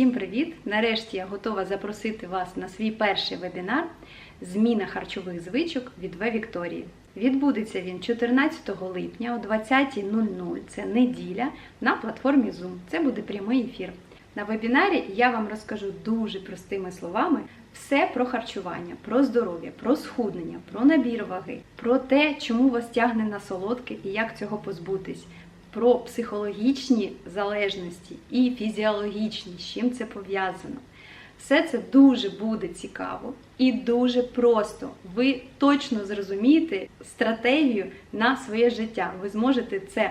Всім привіт! Нарешті я готова запросити вас на свій перший вебінар Зміна харчових звичок від В Вікторії. Відбудеться він 14 липня о 20.00, це неділя, на платформі Zoom. Це буде прямий ефір. На вебінарі я вам розкажу дуже простими словами все про харчування, про здоров'я, про схуднення, про набір ваги, про те, чому вас тягне на солодке і як цього позбутись про психологічні залежності і фізіологічні, з чим це пов'язано. Все це дуже буде цікаво і дуже просто. Ви точно зрозумієте стратегію на своє життя. Ви зможете це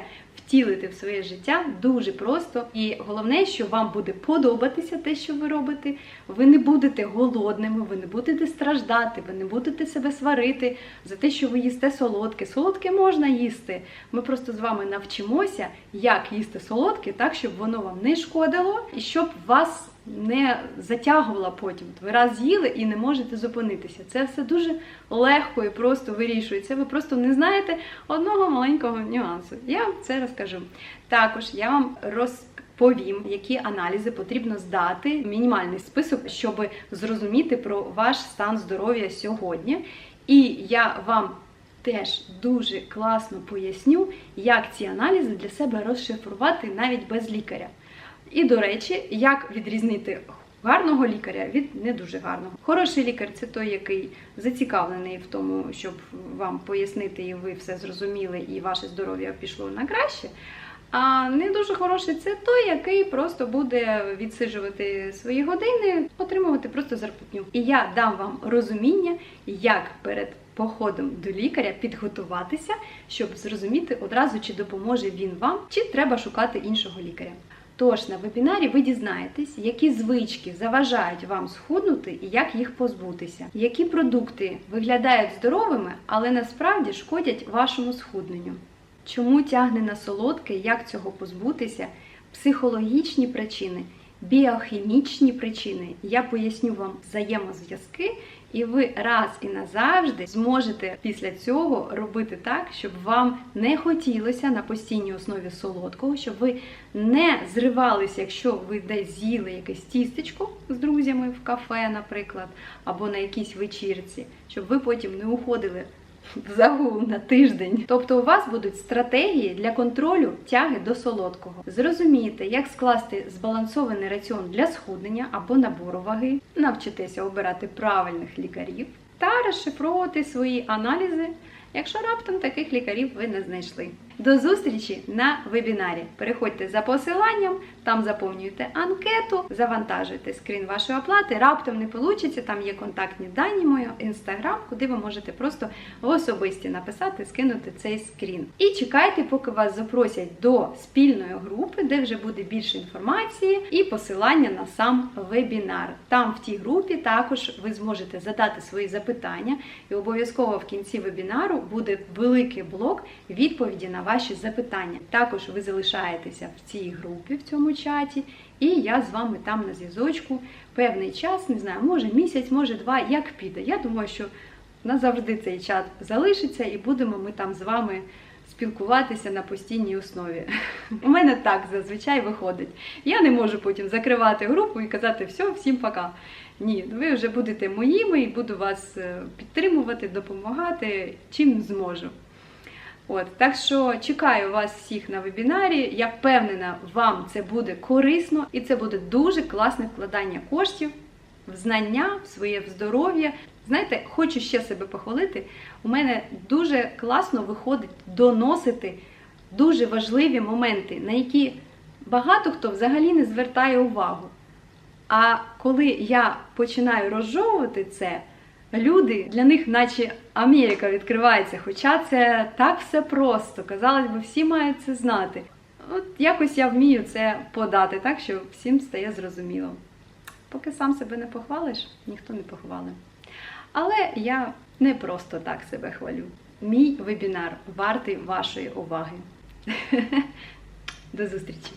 втілити в своє життя дуже просто. І головне, що вам буде подобатися те, що ви робите. Ви не будете голодними, ви не будете страждати, ви не будете себе сварити за те, що ви їсте солодке. Солодке можна їсти. Ми просто з вами навчимося, як їсти солодке, так, щоб воно вам не шкодило і щоб вас не затягувала потім. Ви раз їли і не можете зупинитися. Це все дуже легко і просто вирішується. Ви просто не знаєте одного маленького нюансу. Я вам це розкажу. Також я вам розповім, які аналізи потрібно здати, мінімальний список, щоб зрозуміти про ваш стан здоров'я сьогодні. І я вам Теж дуже класно поясню, як ці аналізи для себе розшифрувати навіть без лікаря. І, до речі, як відрізнити гарного лікаря від не дуже гарного. Хороший лікар це той, який зацікавлений в тому, щоб вам пояснити, і ви все зрозуміли, і ваше здоров'я пішло на краще. А не дуже хороший це той, який просто буде відсиджувати свої години, отримувати просто зарплатню. І я дам вам розуміння, як перед походом до лікаря підготуватися, щоб зрозуміти одразу, чи допоможе він вам, чи треба шукати іншого лікаря. Тож на вебінарі ви дізнаєтесь, які звички заважають вам схуднути і як їх позбутися, які продукти виглядають здоровими, але насправді шкодять вашому схудненню. Чому тягне на солодке, як цього позбутися, психологічні причини, біохімічні причини. Я поясню вам взаємозв'язки, і ви раз і назавжди зможете після цього робити так, щоб вам не хотілося на постійній основі солодкого, щоб ви не зривалися, якщо ви десь з'їли якесь тістечко з друзями в кафе, наприклад, або на якійсь вечірці, щоб ви потім не уходили загул на тиждень. Тобто у вас будуть стратегії для контролю тяги до солодкого. Зрозумієте, як скласти збалансований раціон для схуднення або набору ваги, навчитеся обирати правильних лікарів та розшифровувати свої аналізи. Якщо раптом таких лікарів ви не знайшли. До зустрічі на вебінарі. Переходьте за посиланням, там заповнюєте анкету, завантажуєте скрін вашої оплати. Раптом не вийде, там є контактні дані мої інстаграм, куди ви можете просто особисті написати, скинути цей скрін. І чекайте, поки вас запросять до спільної групи, де вже буде більше інформації і посилання на сам вебінар. Там в тій групі також ви зможете задати свої запитання, і обов'язково в кінці вебінару буде великий блок відповіді на ваші запитання. Також ви залишаєтеся в цій групі, в цьому чаті, і я з вами там на зв'язочку певний час, не знаю, може місяць, може два, як піде. Я думаю, що назавжди цей чат залишиться, і будемо ми там з вами. Спілкуватися на постійній основі. У мене так зазвичай виходить. Я не можу потім закривати групу і казати все, всім пока. Ні, ви вже будете моїми і буду вас е, підтримувати, допомагати, чим зможу. От, Так що чекаю вас всіх на вебінарі. Я впевнена, вам це буде корисно і це буде дуже класне вкладання коштів в знання, в своє здоров'я. Знаєте, хочу ще себе похвалити. У мене дуже класно виходить доносити дуже важливі моменти, на які багато хто взагалі не звертає увагу. А коли я починаю розжовувати це, люди для них, наче Америка відкривається. Хоча це так все просто. Казалось би, всі мають це знати. От якось я вмію це подати, так що всім стає зрозуміло. Поки сам себе не похвалиш, ніхто не похвалить. Але я не просто так себе хвалю. Мій вебінар вартий вашої уваги. До зустрічі!